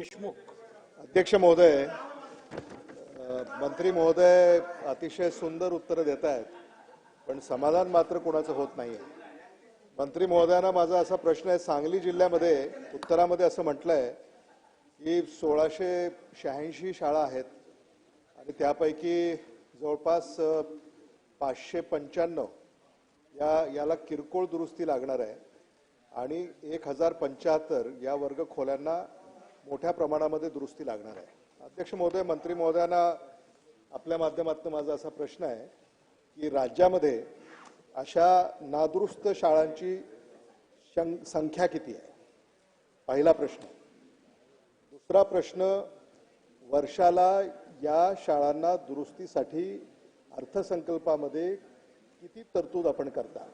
देशमुख. अध्यक्ष महोदय मंत्री महोदय अतिशय सुंदर उत्तरं देत आहेत पण समाधान मात्र कोणाचं होत नाही मंत्री महोदयांना माझा असा प्रश्न आहे सांगली जिल्ह्यामध्ये उत्तरामध्ये असं म्हटलंय की सोळाशे शहाऐंशी शाळा आहेत आणि त्यापैकी जवळपास पाचशे पंच्याण्णव या याला किरकोळ दुरुस्ती लागणार आहे आणि एक हजार पंच्याहत्तर या वर्ग खोल्यांना मोठ्या प्रमाणामध्ये दुरुस्ती लागणार आहे. अध्यक्ष महोदय मंत्री महोदयांना आपल्या माध्यमातून माझा असा प्रश्न आहे की राज्यामध्ये अशा नादुरुस्त शाळांची शं- संख्या किती आहे? पहिला प्रश्न. दुसरा प्रश्न वर्षाला या शाळांना दुरुस्तीसाठी अर्थसंकल्पामध्ये किती तरतूद आपण करता?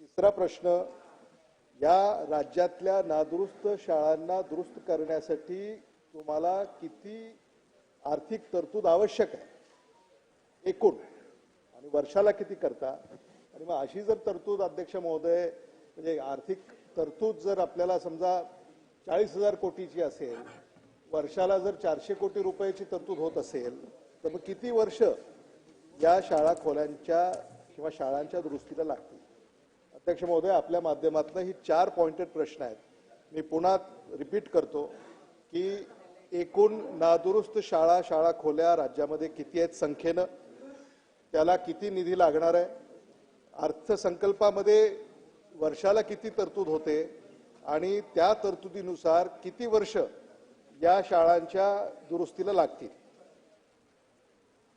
तिसरा प्रश्न या राज्यातल्या नादुरुस्त शाळांना दुरुस्त करण्यासाठी तुम्हाला किती आर्थिक तरतूद आवश्यक आहे? एकूण. आणि वर्षाला किती करता? आणि मग अशी जर तरतूद अध्यक्ष महोदय म्हणजे आर्थिक तरतूद जर आपल्याला समजा चाळीस हजार कोटीची असेल वर्षाला जर चारशे कोटी रुपयाची तरतूद होत असेल तर मग किती वर्ष या शाळा खोल्यांच्या किंवा शाळांच्या दुरुस्तीला लागतील? अध्यक्ष महोदय आपल्या माध्यमातून ही चार पॉइंटेड प्रश्न आहेत. मी पुन्हा रिपीट करतो की एकूण नादुरुस्त शाळा शाळा खोल्या राज्यामध्ये किती आहेत संख्येनं? त्याला किती निधी लागणार आहे? अर्थसंकल्पामध्ये वर्षाला किती तरतूद होते? आणि त्या तरतुदीनुसार किती वर्ष या शाळांच्या दुरुस्तीला लागतील?